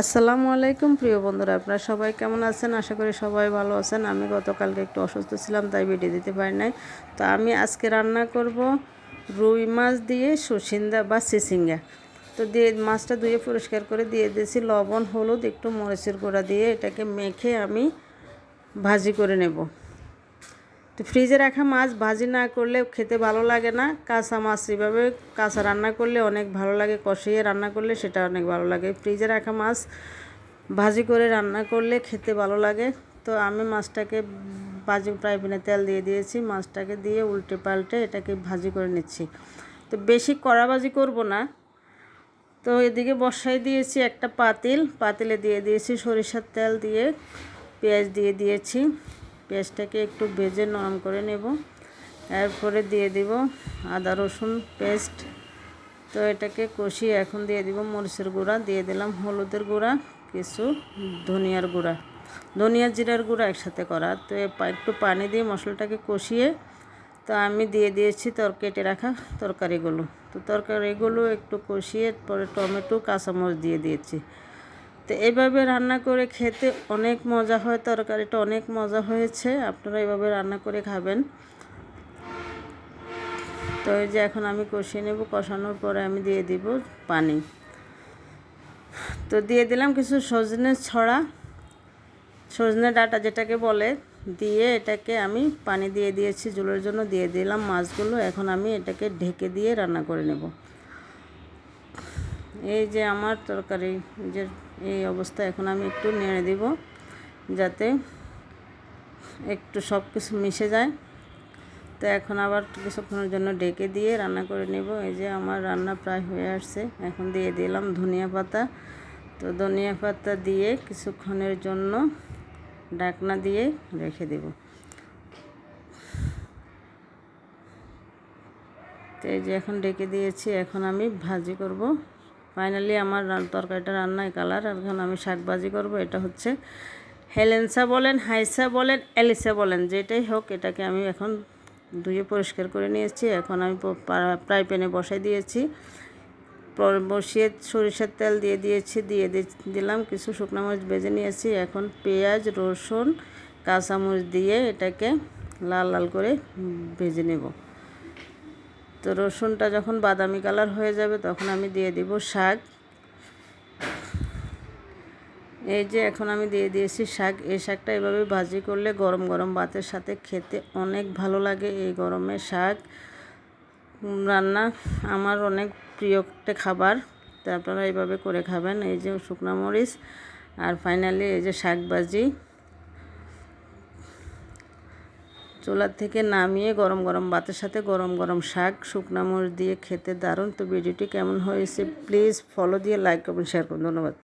আসসালামু আলাইকুম, প্রিয় বন্ধুরা। আপনারা সবাই কেমন আছেন? আশা করি সবাই ভালো আছেন। আমি গতকালকে একটু অসুস্থ ছিলাম, তাই ভিডিও দিতে পারি নাই। তো আমি আজকে রান্না করব রুই মাছ দিয়ে সুসিন্দা বা সিসিঙ্গা। তো দিয়ে মাছটা ধুয়ে পরিষ্কার করে দিয়ে দিয়েছি। লবণ, হলুদ, একটু মরিচের গুঁড়া দিয়ে এটাকে মেখে আমি ভাজি করে নেব। তো ফ্রিজে রাখা মাছ, ভাজি না করলে খেতে ভালো লাগে না। কাঁচা মাছ এভাবে কাঁচা রান্না করলে অনেক ভালো লাগে, কষিয়ে রান্না করলে সেটা অনেক ভালো লাগে। ফ্রিজে রাখা মাছ, ভাজি করে রান্না করলে খেতে ভালো লাগে। তো আমি মাছটাকে ভাজি, ফ্রাই তেল দিয়ে দিয়েছি। মাছটাকে দিয়ে উল্টে পাল্টে এটাকে ভাজি করে নিচ্ছি। তো বেশি কড়া ভাজি করব না। তো এদিকে বসাই দিয়েছি একটা পাতিল। পাতিলে দিয়ে দিয়েছি সরিষার তেল দিয়ে পেঁয়াজ দিয়ে দিয়েছি। পেঁয়াজটাকে একটু ভেজে নরম করে নেব। এরপরে দিয়ে দিব আদা রসুন পেস্ট। তো এটাকে কষিয়ে এখন দিয়ে দিব মরিচের গুঁড়া। দিয়ে দিলাম হলুদের গুঁড়া, কিছু ধনিয়ার গুঁড়া। ধনিয়া জিরার গুঁড়া একসাথে করা। তো একটু পানি দিয়ে মশলাটাকে কষিয়ে তো আমি দিয়ে দিয়েছি তর কেটে রাখা তরকারিগুলো। তো তরকারিগুলো একটু কষিয়ে পরে টমেটো, কাঁচামরিচ দিয়ে দিয়েছি। তো এইভাবে রান্না করে খেতে অনেক মজা হয়, তরকারিটা অনেক মজা হয়েছে। আপনারা এইভাবে রান্না করে খাবেন। তো এই যে এখন আমি কষিয়ে নেব, কষানোর পরে আমি দিয়ে দিব পানি। তো দিয়ে দিলাম কিছু সজনে ছড়া। সজনে ডাটা যেটাকে বলে, দিয়ে এটাকে আমি পানি দিয়ে দিয়েছি, জলের জন্য দিয়ে দিলাম মাছগুলো। এখন আমি এটাকে ঢেকে দিয়ে রান্না করে নেব। এই যে আমার তরকারি যে এই অবস্থা, এখন আমি একটু নেড়ে দিব যাতে একটু সব কিছু মিশে যায়। তো এখন আবার কিছুক্ষণের জন্য ডেকে দিয়ে রান্না করে নেব। এই যে আমার রান্না প্রায় হয়ে আসছে। এখন দিয়ে দিলাম ধনিয়া পাতা। তো ধনিয়া পাতা দিয়ে কিছুক্ষণের জন্য ডাকনা দিয়ে রেখে দেব। তো এই যে এখন ডেকে দিয়েছি। এখন আমি ভাজি করব। ফাইনালি আমার তরকারিটা রান্নায় কালার, আর এখন আমি শাক করব, এটা হচ্ছে হেলেন্সা বলেন, হাইসা বলেন এলিসা বলেন, যেটাই হোক, এটাকে আমি এখন ধুয়ে পরিষ্কার করে নিয়েছি, এখন আমি ফ্রাই প্যানে বসাই দিয়েছি বসিয়ে সরিষার তেল দিয়ে দিয়েছি, দিয়ে দিলাম, কিছু শুকনো মরিচ বেজে নিয়েছি, এখন পেঁয়াজ, রসুন, কাঁচামরিচ দিয়ে এটাকে লাল লাল করে ভেজে নেব। তো রসুনটা যখন বাদামি কালার হয়ে যাবে তখন আমি দিয়ে দিব শাক। এই যে এখন আমি দিয়ে দিয়েছি শাক। এই শাকটা এভাবে ভাজি করলে গরম গরম ভাতের সাথে খেতে অনেক ভালো লাগে এই গরমে শাক। রান্না আমার অনেক প্রিয় একটা খাবার। তো আপনারা এইভাবে করে খাবেন। এই যে শুকনো মরিচ আর ফাইনালি এই যে শাক ভাজি। চুলার থেকে নামিয়ে গরম গরম ভাতের সাথে গরম গরম শাক, শুকনো মরিচ দিয়ে খেতে দারুণ। তো ভিডিওটি কেমন হয়েছে প্লিজ ফলো দিয়ে লাইক করবেন শেয়ার করুন। ধন্যবাদ।